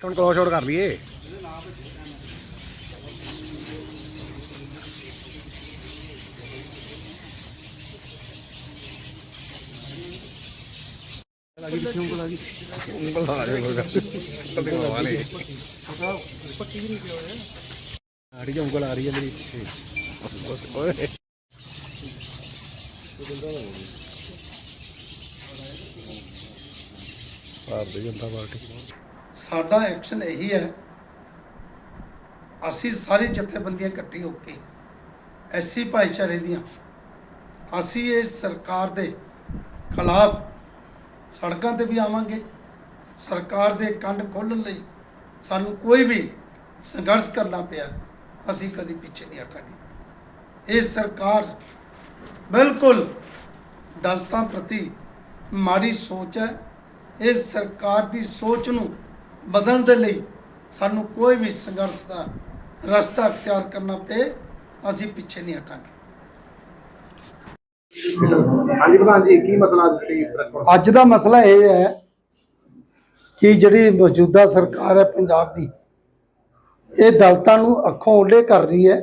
ਹੁਣ close out ਕਰ ਲਈਏ। ਲੱਗੀ ਪਿੱਛੇ ਉਂਗਲ ਆ ਗਈ ਉਂਗਲ ਆ ਰਹੀ ਕੋਈ ਕਦੇ ਹਵਾ ਨਹੀਂ ਪੱਟੀ ਵੀ ਨਹੀਂ ਪਿਆ ਹੋਇਆ ਆ ਹੈ ਉਂਗਲ ਆ ਰਹੀ ਹੈ ਮੇਰੀ ਓਏ ਭਾਰਤੀ ਜਨਤਾ ਪਾਰਟੀ। ਸਾਡਾ ਐਕਸ਼ਨ ਇਹੀ ਹੈ। ਅਸੀਂ ਸਾਰੀ ਜਥੇਬੰਦੀਆਂ ਇਕੱਠੀ ਹੋ ਕੇ, ਐਸੀ ਭਾਈਚਾਰੇ ਦੀਆਂ, ਅਸੀਂ ਇਹ ਸਰਕਾਰ ਦੇ ਖਿਲਾਫ ਸੜਕਾਂ ਤੇ ਵੀ ਆਵਾਂਗੇ। ਸਰਕਾਰ ਦੇ ਕੰਡ ਖੋਲਣ ਲਈ ਸਾਨੂੰ ਕੋਈ ਵੀ ਸੰਘਰਸ਼ ਕਰਨਾ ਪਿਆ, ਅਸੀਂ ਕਦੀ ਪਿੱਛੇ ਨਹੀਂ ਹਟਾਂਗੇ। ਇਹ ਸਰਕਾਰ ਬਿਲਕੁਲ ਦਲਤਾਂ ਪ੍ਰਤੀ ਮਾੜੀ ਸੋਚ ਹੈ। ਇਸ ਸਰਕਾਰ ਦੀ ਸੋਚ ਨੂੰ ਬਦਲਣ ਦੇ ਲਈ ਸਾਨੂੰ ਕੋਈ ਵੀ ਸੰਘਰਸ਼ ਦਾ ਰਸਤਾ ਅਖਤਿਆਰ ਕਰਨਾ ਪਏ ਅਸੀਂ ਪਿੱਛੇ ਨਹੀਂ ਹਟਾਂਗੇ। ਹਾਂਜੀ ਪ੍ਰਧਾਨ ਜੀ ਕੀ ਮਸਲਾ ਅੱਜ ਦਾ ਮਸਲਾ ਇਹ ਹੈ ਕਿ ਜਿਹੜੀ ਮੌਜੂਦਾ ਸਰਕਾਰ ਹੈ ਪੰਜਾਬ ਦੀ ਇਹ ਦਲਤਾਂ ਨੂੰ ਅੱਖੋਂ ਓਲੇ ਕਰ ਰਹੀ ਹੈ।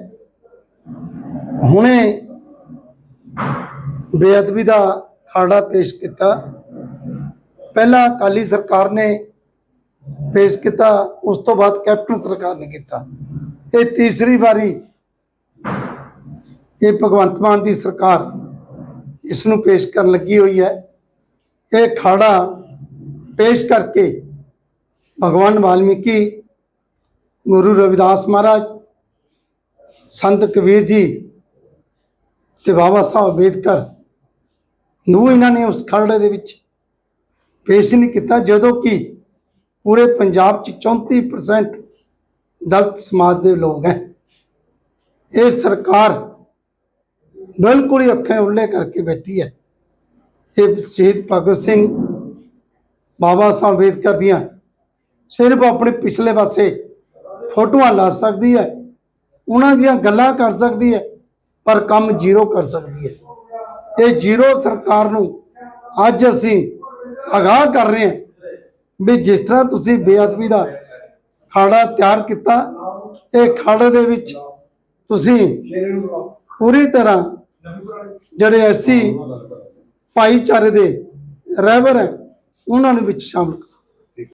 ਹੁਣੇ ਬੇਅਦਬੀ ਦਾ ਖਾੜਾ ਪੇਸ਼ ਕੀਤਾ। ਪਹਿਲਾਂ ਅਕਾਲੀ ਸਰਕਾਰ ਨੇ ਪੇਸ਼ ਕੀਤਾ, ਉਸ ਤੋਂ ਬਾਅਦ ਕੈਪਟਨ ਸਰਕਾਰ ਨੇ ਕੀਤਾ। ਇਹ ਤੀਸਰੀ ਵਾਰੀ ਇਹ ਭਗਵੰਤ ਮਾਨ ਦੀ ਸਰਕਾਰ ਇਸ ਨੂੰ ਪੇਸ਼ ਕਰਨ ਲੱਗੀ ਹੋਈ ਹੈ। ਇਹ ਖਾੜਾ ਪੇਸ਼ ਕਰਕੇ ਭਗਵਾਨ ਵਾਲਮੀਕੀ, ਗੁਰੂ ਰਵਿਦਾਸ ਮਹਾਰਾਜ, ਸੰਤ ਕਬੀਰ ਜੀ ਤੇ ਬਾਬਾ ਸਾਹਿਬ ਅੰਬੇਦਕਰ ਨੂੰ ਇਹਨਾਂ ਨੇ ਉਸ ਖਰੜੇ ਦੇ ਵਿੱਚ ਪੇਸ਼ ਨਹੀਂ ਕੀਤਾ, ਜਦੋਂ ਕਿ ਪੂਰੇ ਪੰਜਾਬ 'ਚ 34% ਦਲਿਤ ਸਮਾਜ ਦੇ ਲੋਕ ਹੈ। ਇਹ ਸਰਕਾਰ ਬਿਲਕੁਲ ਹੀ ਅੱਖਾਂ ਉੱਲੇ ਕਰਕੇ ਬੈਠੀ ਹੈ। ਇਹ ਸ਼ਹੀਦ ਭਗਤ ਸਿੰਘ ਬਾਬਾ ਸਾਹਿਬ ਅੰਬੇਦਕਰ ਦੀਆਂ ਸਿਰਫ ਆਪਣੇ ਪਿਛਲੇ ਪਾਸੇ ਫੋਟੋਆਂ ਲਾ ਸਕਦੀ ਹੈ। ਉਹਨਾਂ ਦੀਆਂ ਗੱਲਾਂ ਕਰ ਸਕਦੀ ਹੈ, ਪਰ ਕੰਮ ਜ਼ੀਰੋ ਕਰ ਸਕਦੀ ਹੈ। ਇਹ ਜ਼ੀਰੋ ਸਰਕਾਰ ਨੂੰ ਅੱਜ ਅਸੀਂ ਅਗਾਹ ਕਰ ਰਹੇ ਹਾਂ। ਵੀ ਜਿਸ ਤਰ੍ਹਾਂ ਤੁਸੀਂ ਬੇਅਦਬੀ ਦਾ ਖਾੜਾ ਤਿਆਰ ਕੀਤਾ, ਇਹ ਖਾੜੇ ਦੇ ਵਿੱਚ ਤੁਸੀਂ ਪੂਰੀ ਤਰ੍ਹਾਂ ਜਿਹੜੇ ਐਸੀ ਭਾਈਚਾਰੇ ਦੇ ਰਹਿਬਰ ਹੈ, ਉਹਨਾਂ ਨੂੰ ਵਿੱਚ ਸ਼ਾਮਲ